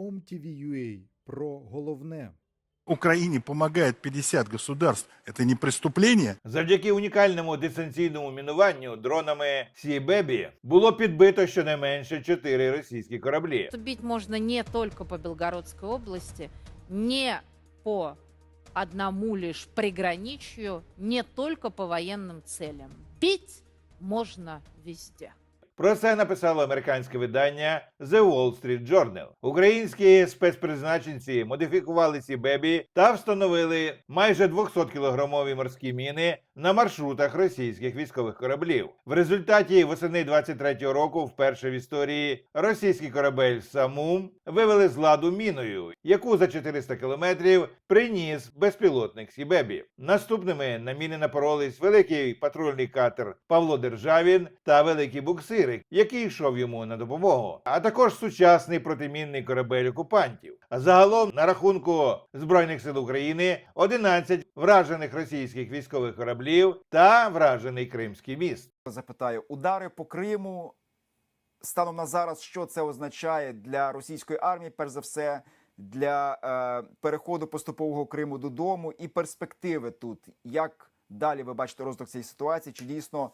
OMTV.ua про головне. Украине помогает 50 государств. Это не преступление? Завдяки унікальному дистанційному мінуванню дронами Сі-Бебі було підбито щонайменше чотири російські кораблі. Бить можно не только по Белгородской области, не по одному лишь приграничью, не только по военным целям. Бить можно везде. Про це написало американське видання The Wall Street Journal. Українські спецпризначенці модифікували ці бебі та встановили майже 200-кілограмові морські міни на маршрутах російських військових кораблів. В результаті восени 23-го року, вперше в історії, російський корабель Самум вивели з ладу міною, яку за 400 кілометрів приніс безпілотник Сібебі. Наступними на міни напоролись великий патрульний катер Павло Державін та великий буксирик, який йшов йому на допомогу, а також сучасний протимінний корабель окупантів. Загалом на рахунку збройних сил України 11 вражених російських військових кораблів та вражений Кримський міст. запитаю, удари по Криму станом на зараз, що це означає для російської армії, перш за все, для е, переходу поступового Криму додому і перспективи тут. Як далі ви бачите розвиток цієї ситуації? Чи дійсно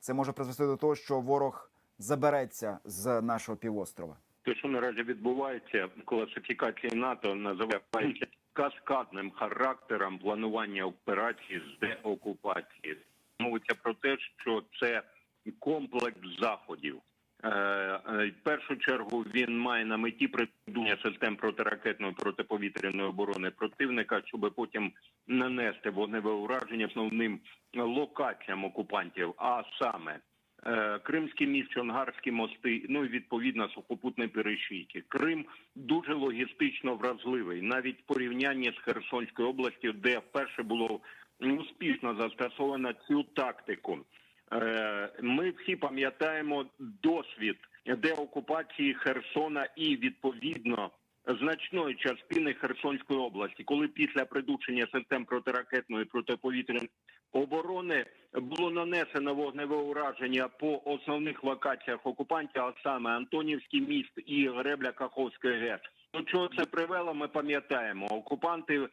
це може призвести до того, що ворог забереться з нашого півострова? Те, що наразі відбувається, класифікації НАТО називається каскадним характером планування операції з деокупації. Мовиться про те, що це комплекс заходів. Е, е, В першу чергу він має на меті придумання систем протиракетної протиповітряної оборони противника, щоб потім нанести вогневе ураження основним локаціям окупантів, а саме е, Кримський міст, Чонгарські мости, ну і відповідно сухопутні перешийки. Крим дуже логістично вразливий, навіть в порівнянні з Херсонською областю, де вперше було успішно застосовано цю тактику. Е, Ми всі пам'ятаємо досвід деокупації Херсона і відповідно значної частини Херсонської області, коли після придушення систем протиракетної протиповітряної оборони було нанесено вогневе ураження по основних локаціях окупантів, а саме Антонівський міст і Гребля Каховської ГЕС. До чого це привело, ми пам'ятаємо. Окупанти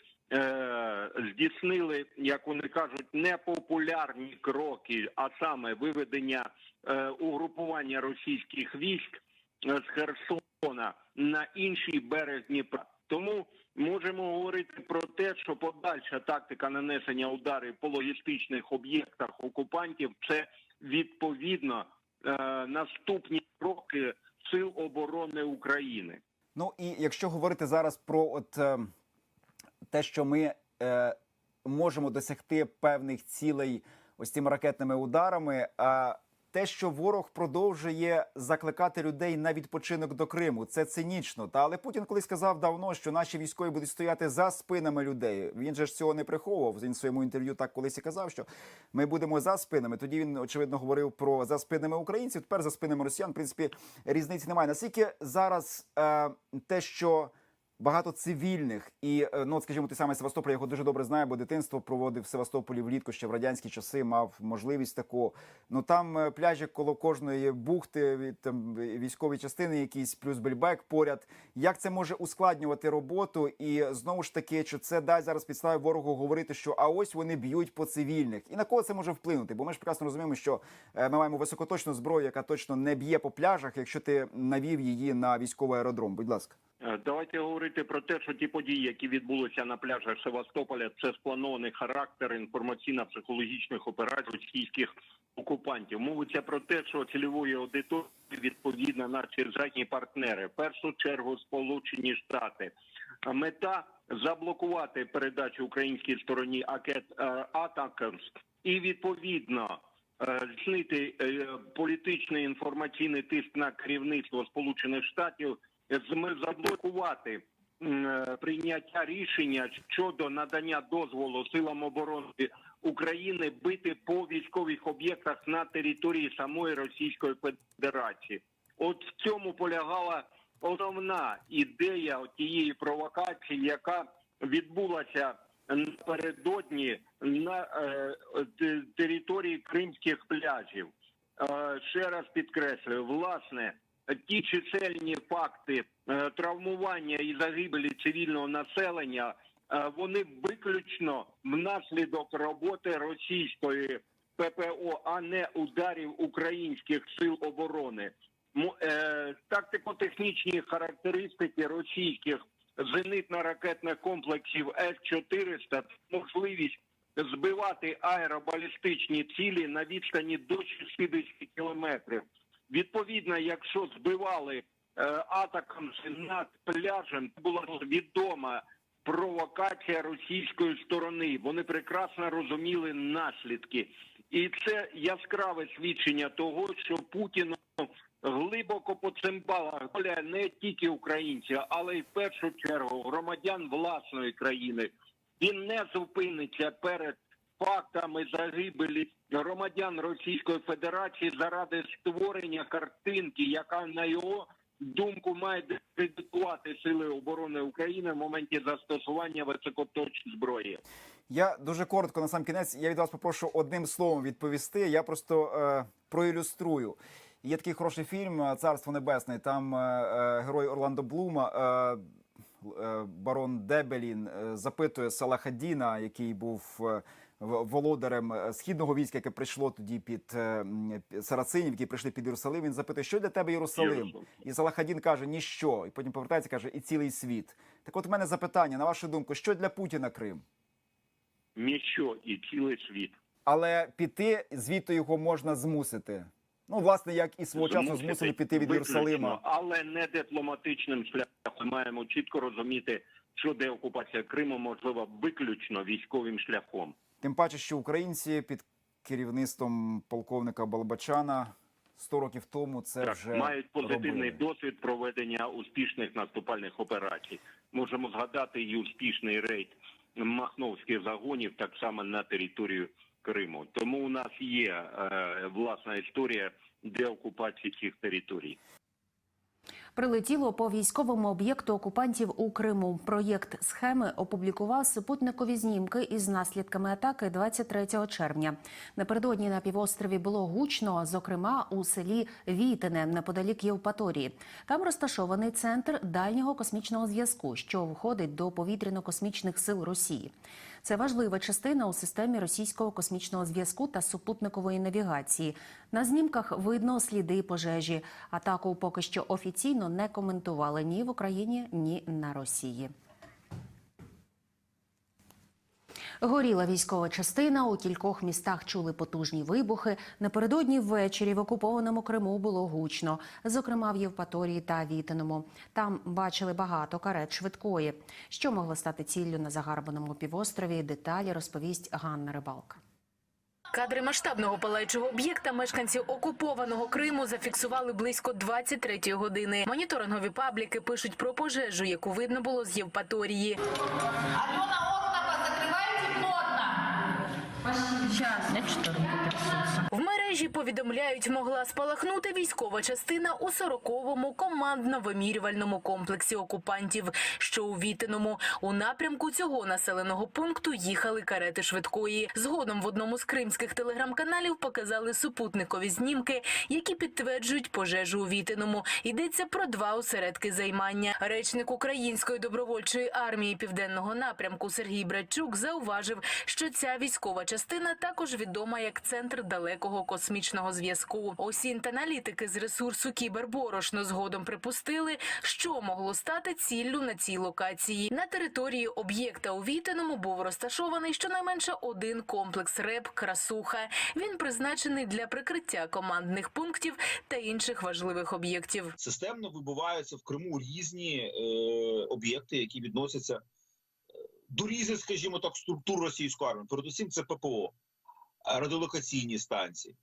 здійснили, як вони кажуть, непопулярні кроки, а саме виведення е, угрупування російських військ е, з Херсона на інший берег Дніпра. Тому можемо говорити про те, що подальша тактика нанесення ударів по логістичних об'єктах окупантів це відповідно е, наступні кроки сил оборони України. Ну і якщо говорити зараз про от е, те, що ми е, можемо досягти певних цілей ось цими ракетними ударами, а те, що ворог продовжує закликати людей на відпочинок до Криму, це цинічно. Та але Путін колись сказав давно, що наші військові будуть стояти за спинами людей. Він же ж цього не приховував. Він в своєму інтерв'ю так колись і казав, що ми будемо за спинами. Тоді він очевидно говорив про за спинами українців. Тепер за спинами росіян. В принципі, різниці немає. Наскільки зараз е, те, що багато цивільних і е, ну, скажімо, ти саме Севастополь, я його дуже добре знаю, бо дитинство проводив в Севастополі влітку ще в радянські часи, мав можливість такого. Ну там е, пляжі коло кожної бухти, там військові частини, якісь плюс бельбек поряд. Як це може ускладнювати роботу? І знову ж таки, чи це дасть зараз підстави ворогу говорити, що а ось вони б'ють по цивільних, і на кого це може вплинути? Бо ми ж прекрасно розуміємо, що е, ми маємо високоточну зброю, яка точно не б'є по пляжах, якщо ти навів її на військовий аеродром. Будь ласка. Е, Давайте говорити про те, що ті події, які відбулися на пляжах Севастополя, це спланований характер інформаційно-психологічних операцій російських окупантів. Мовиться про те, що цільової аудиторії відповідно наші західні партнери, в першу чергу Сполучені Штати. Мета заблокувати передачу українській стороні акет е, Атакамс і відповідно. е, Знити політичний інформаційний тиск на керівництво Сполучених Штатів заблокувати е, прийняття рішення щодо надання дозволу силам оборони України бити по військових об'єктах на території самої Російської Федерації. От в цьому полягала основна ідея тієї провокації, яка відбулася напередодні на е, території кримських пляжів. Е, ще раз підкреслюю, власне, ті чисельні факти е, травмування і загибелі цивільного населення, е, вони виключно внаслідок роботи російської ППО, а не ударів українських сил оборони. Е, Тактико-технічні характеристики російських зенитно-ракетних комплексів С-400 можливість збивати аеробалістичні цілі на відстані до 60 кілометрів. Відповідно, якщо збивали е, атакам над пляжем, це була відома провокація російської сторони. Вони прекрасно розуміли наслідки, і це яскраве свідчення того, що Путін глибоко по цим балах доля не тільки українців, але й в першу чергу громадян власної країни. Він не зупиниться перед фактами загибелі громадян Російської Федерації заради створення картинки, яка на його думку має дискредитувати сили оборони України в моменті застосування високоточної зброї. Я дуже коротко на сам кінець. Я від вас попрошу одним словом відповісти. Я просто е, проілюструю. Є такий хороший фільм е, Царство Небесне. Там е, е, герой Орландо Блума, е, е, барон Дебелін, запитує Салахадіна, який був володарем е, східного війська, яке прийшло тоді під е, сарацинів, які прийшли під Єрусалим. Він запитує, що для тебе Єрусалим? І Салахадін каже ніщо. І потім повертається, каже, і цілий світ. Так, от у мене запитання на вашу думку, що для Путіна Крим? Ніщо і цілий світ. Але піти звідти його можна змусити. Ну, власне, як і свого часу змусили піти від виключно, Єрусалима. але не дипломатичним шляхом. Ми маємо чітко розуміти, що деокупація Криму можлива виключно військовим шляхом. Тим паче, що українці під керівництвом полковника Балбачана 100 років тому це так, вже мають позитивний робили. досвід проведення успішних наступальних операцій. Можемо згадати і успішний рейд махновських загонів так само на територію Криму. Тому у нас є е, власна історія деокупації цих територій. Прилетіло по військовому об'єкту окупантів у Криму. Проєкт схеми опублікував супутникові знімки із наслідками атаки 23 червня. Напередодні на півострові було гучно, зокрема у селі Вітине неподалік Євпаторії. Там розташований центр дальнього космічного зв'язку, що входить до повітряно-космічних сил Росії. Це важлива частина у системі російського космічного зв'язку та супутникової навігації. На знімках видно сліди пожежі. Атаку поки що офіційно не коментували ні в Україні, ні на Росії. Горіла військова частина. У кількох містах чули потужні вибухи. Напередодні ввечері в окупованому Криму було гучно, зокрема в Євпаторії та Вітиному. Там бачили багато карет швидкої. Що могло стати ціллю на загарбаному півострові? Деталі розповість Ганна Рибалка. Кадри масштабного палаючого об'єкта мешканці окупованого Криму зафіксували близько 23-ї години. Моніторингові пабліки пишуть про пожежу, яку видно було з Євпаторії. Позакрывайте В мережі повідомляють, могла спалахнути військова частина у 40-му командно-вимірювальному комплексі окупантів, що у Вітиному. У напрямку цього населеного пункту їхали карети швидкої. Згодом в одному з кримських телеграм-каналів показали супутникові знімки, які підтверджують пожежу у Вітиному. Йдеться про два осередки займання. Речник української добровольчої армії південного напрямку Сергій Братчук зауважив, що ця військова частина також відома як центр далекого космічного зв'язку. Осінт аналітики з ресурсу Кіберборошно згодом припустили, що могло стати ціллю на цій локації. На території об'єкта у Вітиному був розташований щонайменше один комплекс РЕП Красуха. Він призначений для прикриття командних пунктів та інших важливих об'єктів. системно вибуваються в Криму різні е, об'єкти, які відносяться е, до різних, скажімо так, структур російської армії. Передусім, це ППО, е, радіолокаційні станції.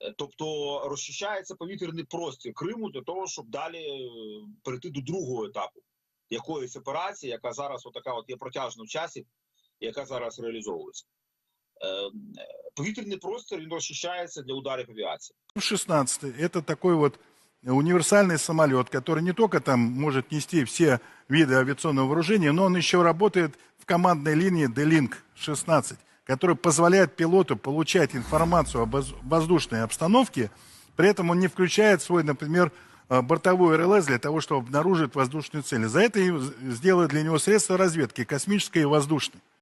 Е, Тобто розчищається повітряний простір Криму для того, щоб далі е, перейти до другого етапу якоїсь операції, яка зараз отака от є протяжна в часі, яка зараз реалізовується. Е, е, Повітряний простір він розчищається для ударів авіації. F-16 – это такой вот универсальный самолет, который не только там может нести все виды авиационного вооружения, но он еще работает в командной линии D-Link 16, который позволяет пилоту получать информацию об воз- воздушной обстановке, при этом он не включает свой, например, э, бортовой РЛС для того, чтобы обнаружить воздушные цели. За это сделают для него средства разведки, космической и воздушной.